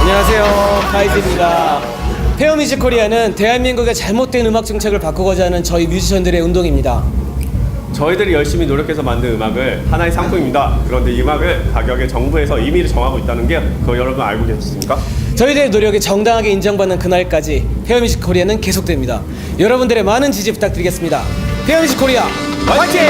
안녕하세요. 파이즈입니다. 페어뮤직 코리아는 대한민국의 잘못된 음악 정책을 바꾸고자 하는 저희 뮤지션들의 운동입니다. 저희들이 열심히 노력해서 만든 음악을 하나의 상품입니다. 그런데 이 음악을 가격에 정부에서 임의로 정하고 있다는 게 그거 여러분 알고 계십니까? 저희들의 노력이 정당하게 인정받는 그날까지 페어뮤직 코리아는 계속됩니다. 여러분들의 많은 지지 부탁드리겠습니다. 페어뮤직 코리아 화이팅!